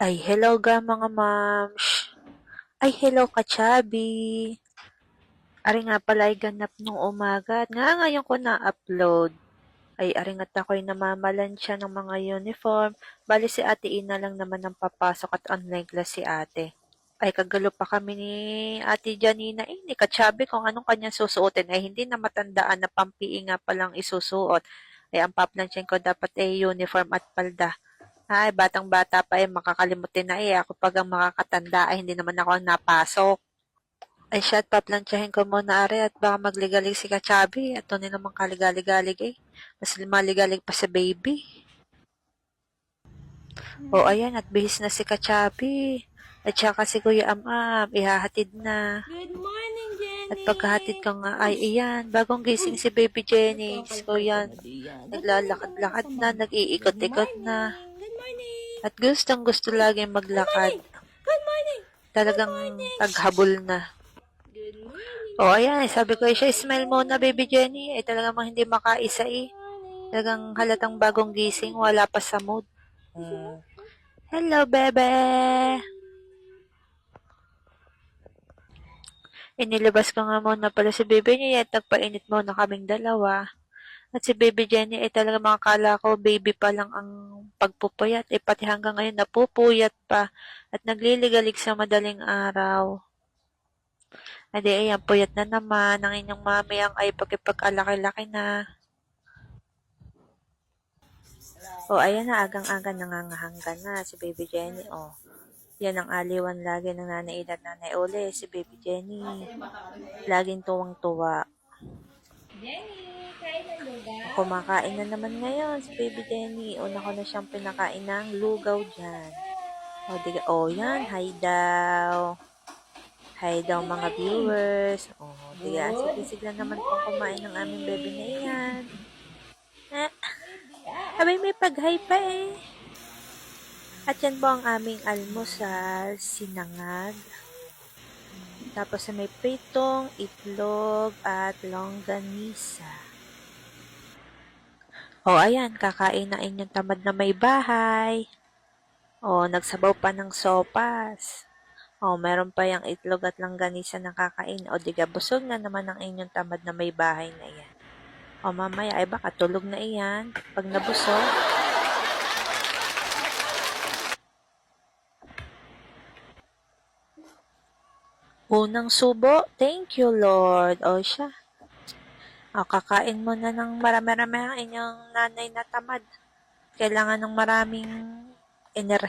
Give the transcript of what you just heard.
Ay, hello ga mga mams. Ay, hello ka, Chubby. Ari nga pala ay ganap nung umaga at nga ngayon ko na-upload. Ay, ari nga't ako'y namamalan siya ng mga uniform. Bali si ate Ina lang naman ang papasok at online class si ate. Ay, kagalo pa kami ni ate Janina. Eh, ni Kachabi kung anong kanya susuotin. Ay, hindi na matandaan na pampi nga palang isusuot. Ay, ang paplansyan ko dapat ay uniform at palda. Ay, batang-bata pa eh, makakalimutin na eh. Ako pag ang makakatanda ay hindi naman ako ang napasok. Ay, siya at paplansyahin ko muna are at baka magligalig si Kachabi. At doon naman kaligalig-galig eh. Mas maligalig pa si baby. O, ayan, at bihis na si Kachabi. At saka si Kuya Amam, ihahatid na. Good morning, Jenny. At pagkahatid ka nga, ay iyan, bagong gising si Baby Jenny. So yan, naglalakad-lakad na, nag-iikot-ikot na. Good. At gustong gusto lagi maglakad. Good morning. Talagang taghabol na. Good morning. O ayan, sabi ko, siya, smile mo na, Baby Jenny. Ay talagang mga hindi makaisa eh. Talagang halatang bagong gising, wala pa sa mood. Mm. Hello, bebe! Inilabas ko nga muna pala si Baby niya at nagpainit muna kaming dalawa. At si Baby Jenny ay talaga makakala ko baby pa lang ang pagpupuyat. Eh pati hanggang ngayon napupuyat pa at nagliligalig sa madaling araw. Adi ayan, puyat na naman. Ang inyong mami ang ay pagkipag-alaki-laki na. O, ayan na, agang-aga nangangahangga na si Baby Jenny. O, yan ang aliwan lagi ng nanay at nanay Ole, si Baby Jenny. Laging tuwang-tuwa. Jenny. Kumakain na naman ngayon si Baby Jenny. Una ko na siyang pinakain ng lugaw dyan. O, diga, o yan, hi daw. Hi daw mga viewers. O, diga, sige lang naman kung kumain ng aming baby na yan. Ah, abay, may pag-hi pa eh. At yan po ang aming almusal, sinangag. Tapos may pritong, itlog, at longganisa. O, ayan, kakain na inyong tamad na may bahay. O, nagsabaw pa ng sopas. O, meron pa yung itlog at langganisa na kakain. O, diga, busog na naman ang inyong tamad na may bahay na yan. O, mamaya, ay baka tulog na iyan. Pag nabusog, Unang subo, thank you Lord. O siya. O, kakain mo na ng marami-rami ang inyong nanay na tamad. Kailangan ng maraming enerhiya.